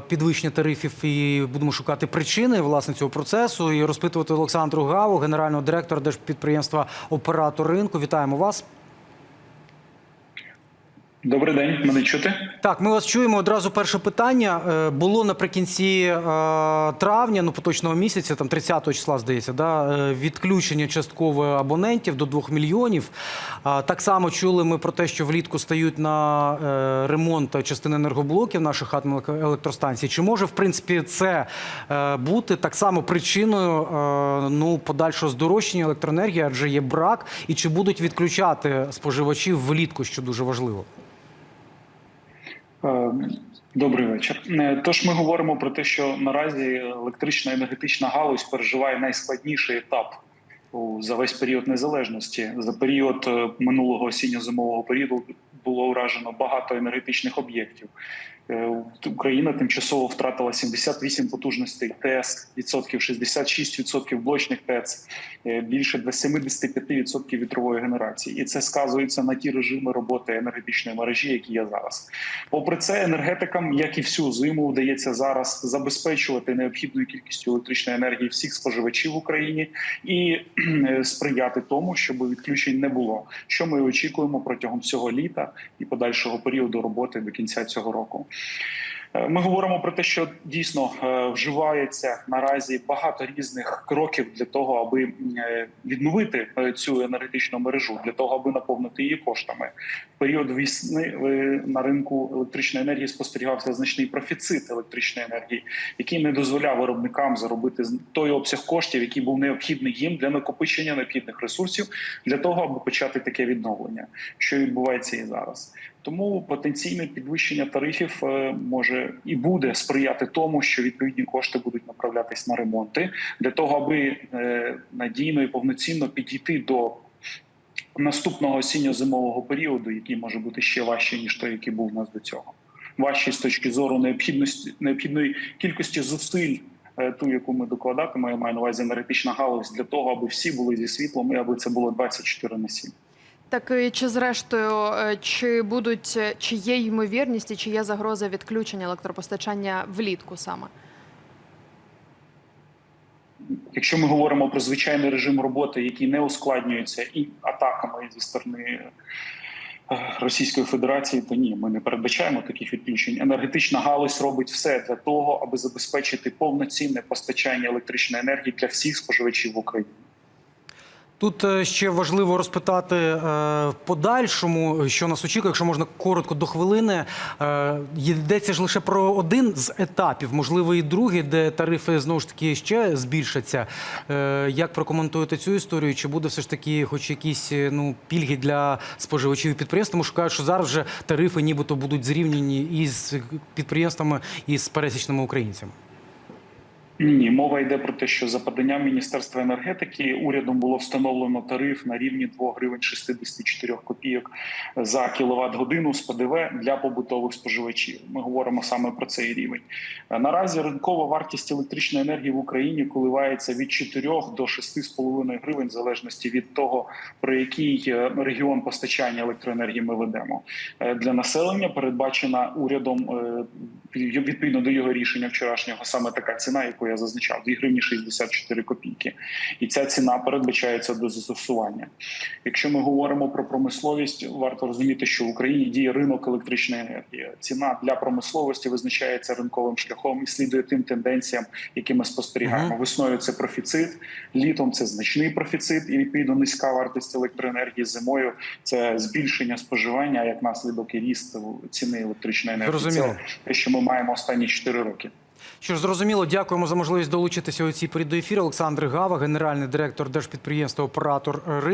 підвищення тарифів і будемо шукати причини власне цього процесу і розпитувати Олександру Гаву, генерального директора держпідприємства Оператор ринку. Вітаємо вас. Добрий день, мене чути? Так, ми вас чуємо. Одразу перше питання Е, було наприкінці е, травня, ну поточного місяця, там 30 числа, здається, да, е, відключення часткове абонентів до 2 мільйонів. Так само чули ми про те, що влітку стають на ремонт частини енергоблоків наших електростанцій. Чи може в принципі це бути так само причиною ну подальшого здорожчання електроенергії, адже є брак, і чи будуть відключати споживачів влітку, що дуже важливо? Е, Добрий вечір. Е, Тож ми говоримо про те, що наразі електрична енергетична галузь переживає найскладніший етап за весь період незалежності. За період е, минулого осінньо-зимового періоду було уражено багато енергетичних об'єктів. Е, Україна тимчасово втратила 78 потужностей ТЕС, відсотків 66 відсотків блочних ТЕЦ, е, більше до 75 відсотків вітрової генерації, і це сказується на ті режими роботи енергетичної мережі, які є зараз. Попри це, енергетикам, як і всю зиму, вдається зараз забезпечувати необхідною кількістю електричної енергії всіх споживачів в Україні і сприяти тому, щоб відключень не було. Що ми очікуємо протягом всього літа і подальшого періоду роботи до кінця цього року. Е, Ми говоримо про те, що дійсно е, вживається наразі багато різних кроків для того, аби е, відновити цю енергетичну мережу, для того, аби наповнити її коштами. В період весни е, на ринку електричної енергії спостерігався значний профіцит електричної енергії, який не дозволяв виробникам заробити той обсяг коштів, який був необхідний їм для накопичення необхідних ресурсів, для того, аби почати таке відновлення, що відбувається і зараз. Тому потенційне підвищення тарифів може і буде сприяти тому, що відповідні кошти будуть направлятись на ремонти для того, аби е, надійно і повноцінно підійти до наступного осінньо-зимового періоду, який може бути ще важче ніж той, який був у нас до цього. Важче з точки зору необхідності необхідної кількості зусиль. е, Ту, яку ми докладатимемо, маю на увазі енергетична галузь для того, аби всі були зі світлом і аби це було 24 на 7. Так чи зрештою, е, чи будуть е, чи є ймовірність, і чи є загроза відключення електропостачання влітку саме? Якщо ми говоримо про звичайний режим роботи, який не ускладнюється і атаками зі сторони е, Російської Федерації, то ні, ми не передбачаємо таких відключень. Енергетична галузь робить все для того, аби забезпечити повноцінне постачання електричної енергії для всіх споживачів в Україні. Тут е, ще важливо розпитати е, в подальшому, що нас очікує, якщо можна коротко до хвилини. Е, Йдеться ж лише про один з етапів, можливо, і другий, де тарифи знову ж таки ще збільшаться. Як прокоментуєте цю історію? Чи буде все ж таки, хоч якісь ну пільги для споживачів і підприємств? Тому що кажуть, що зараз вже тарифи нібито будуть зрівняні із підприємствами і з пересічними українцями. Ні, мова йде про те, що за поданням Міністерства енергетики урядом було встановлено тариф на рівні 2 гривень 64 копійок за кіловат годину з ПДВ для побутових споживачів. Ми говоримо саме про цей рівень. Наразі ринкова вартість електричної енергії в Україні коливається від 4 до 6,5 гривень, в залежності від того, про який е, регіон постачання електроенергії ми ведемо. Е, Для населення передбачена урядом е, відповідно до його рішення вчорашнього саме така ціна, яку я зазначав, 2 гривні 64 копійки. І ця ціна передбачається до застосування. Якщо ми говоримо про промисловість, варто розуміти, що в Україні діє ринок електричної енергії. Ціна для промисловості визначається ринковим шляхом і слідує тим тенденціям, які ми спостерігаємо. Весною це профіцит, літом це значний профіцит і відповідно низька вартість електроенергії. Зимою це збільшення споживання, як наслідок і ріст ціни електричної енергії. Це те, що ми маємо останні 4 роки. Що ж, зрозуміло, дякуємо за можливість долучитися у цій порі. Олександр Гава, генеральний директор держпідприємства Оператор ринку.